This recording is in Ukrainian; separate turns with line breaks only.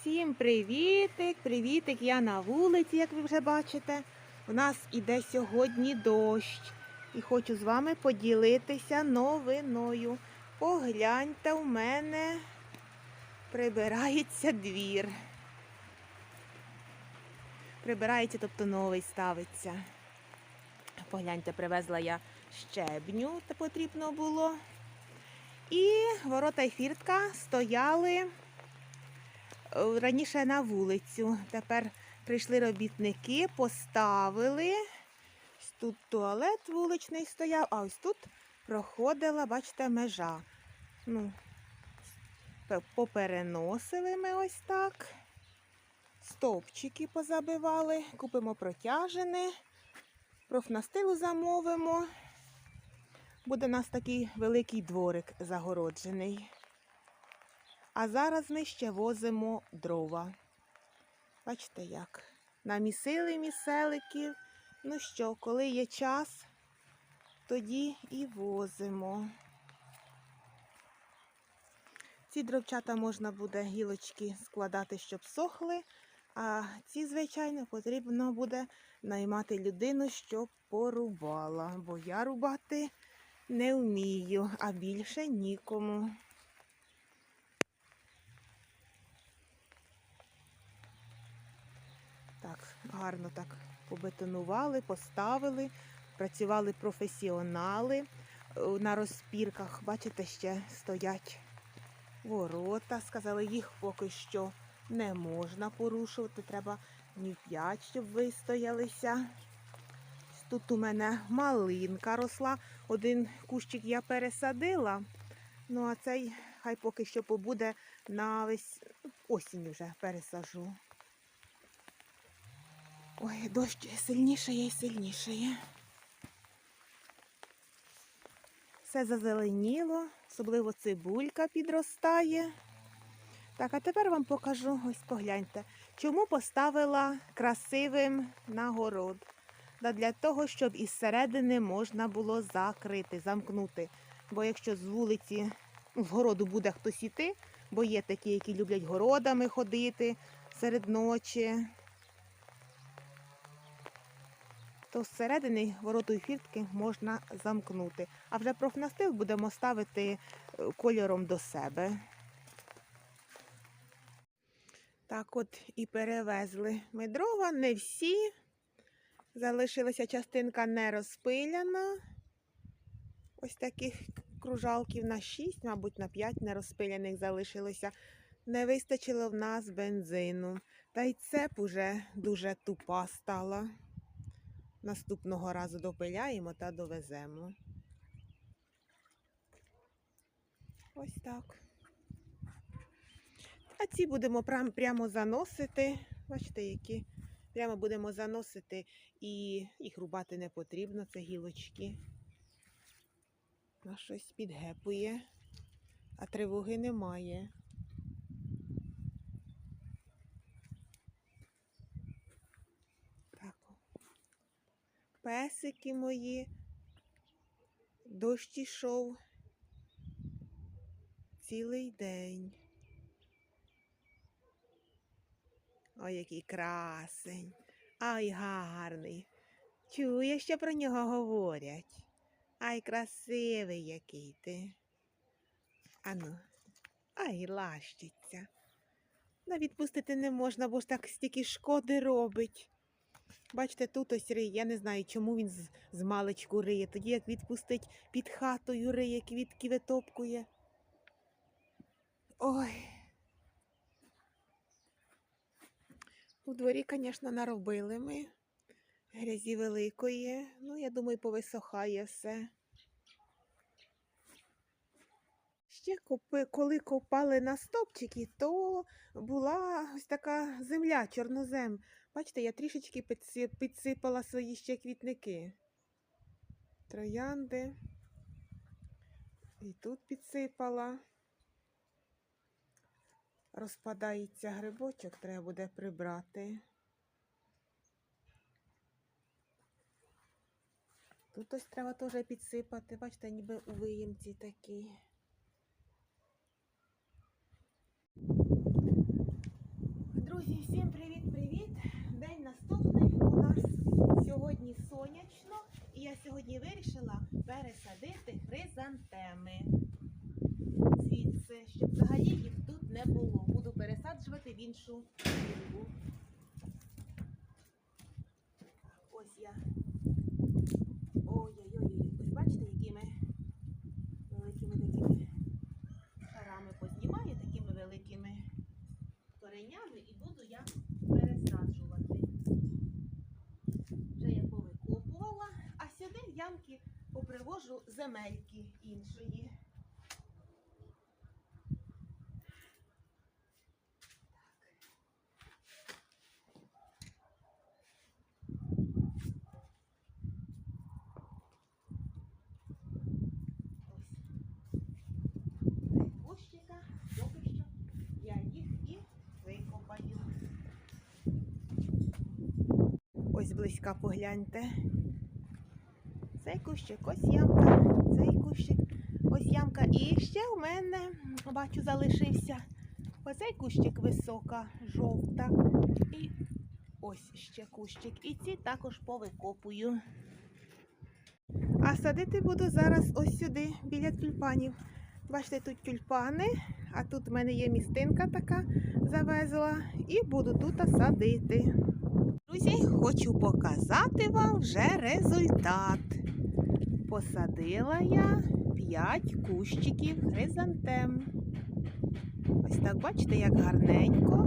Всім привітик! Привітик! Я на вулиці, як ви вже бачите. У нас іде сьогодні дощ. І хочу з вами поділитися новиною. Погляньте, у мене прибирається двір. Прибирається, тобто новий ставиться. Погляньте, привезла я щебню, потрібно було. І ворота і фіртка стояли раніше на вулицю. Тепер прийшли робітники, поставили. Тут туалет вуличний стояв, а ось тут проходила, бачите, межа. Ну, попереносили ми ось так. Стовпчики позабивали, купимо протяжини, профнастилу замовимо. Буде у нас такий великий дворик загороджений. А зараз ми ще возимо дрова. Бачите як? Намісили міселиків. Ну що, коли є час, тоді і возимо. Ці дровчата можна буде гілочки складати, щоб сохли, а ці, звичайно, потрібно буде наймати людину, щоб порубала, бо я рубати не вмію, а більше нікому. Гарно так побетонували, поставили, працювали професіонали. Е, На розпірках, бачите, ще стоять ворота. Сказали, їх поки що не можна порушувати. Треба ні п'ять, щоб вистоялися. Тут у мене малинка росла. Один кущик я пересадила. Ну, а цей хай поки що побуде на весь осінь вже пересажу. Ой, дощ сильнішає і сильнішає. Все зазеленіло, особливо цибулька підростає. Так, а тепер вам покажу, ось погляньте, чому поставила красивим на город. Да для того, щоб із середини можна було закрити, замкнути. Бо якщо з вулиці з городу буде хтось іти, бо є такі, які люблять городами ходити серед ночі, то зсередини вороту фіртки можна замкнути. А вже профнастил будемо ставити е, кольором до себе. Так от і перевезли ми дрова, не всі. Залишилася частинка не розпиляна. Ось таких кружалків на 6, мабуть, на 5 нерозпиляних залишилося. Не вистачило в нас бензину. Та й цеп уже дуже тупа стала. Наступного разу допиляємо та довеземо. Ось так. А ці будемо прям, прямо заносити. Бачите, які прямо будемо заносити і їх рубати не потрібно, це гілочки. На щось підгепує, а тривоги немає. Песики мої. Дощ ішов цілий день. Ой, який красень. Ай, гарний. Чує, що про нього говорять. Ай, красивий який ти. Ану, ай, лащиться. На відпустити не можна, бо ж так стільки шкоди робить. Бачите, тут ось риє. Я не знаю, чому він з, з маличку риє. Тоді як відпустить під хатою риє, квітки витопкує. Ой. У дворі, звісно, наробили ми. Грязі великої. Ну, я думаю, повисохає все. Ще коли копали на стопчики, то була ось така земля, чорнозем. Бачите, я трішечки підсипала свої ще квітники. Троянди. І тут підсипала. Розпадається грибочок, треба буде прибрати. Тут ось треба теж підсипати. Бачите, ніби у виємці такі. Друзі, всім привіт-привіт! День наступний. У нас сьогодні сонячно, і я сьогодні вирішила пересадити хризантеми. Звідси, щоб взагалі їх тут не було. Буду пересаджувати в іншу кільку. Ось я. Ой-ой-ой, ось бачите, якими великими такими шарами познімаю, такими великими коренями і буду я пересаджувати. Вже я повикопувала, а сюди в ямки попривожу земельки іншої. Ось. Три кущика, поки що я їх і викопаю. Ось близька погляньте. Цей кущик, ось ямка, цей кущик, ось ямка. І ще в мене, бачу, залишився оцей кущик висока, жовта. І ось ще кущик. І ці також повикопую. А садити буду зараз ось сюди, біля тюльпанів. Бачите, тут тюльпани, а тут в мене є містинка така завезла. І буду тут садити. Друзі, хочу показати вам вже результат. Посадила я 5 кущиків хризантем. Ось так, бачите, як гарненько.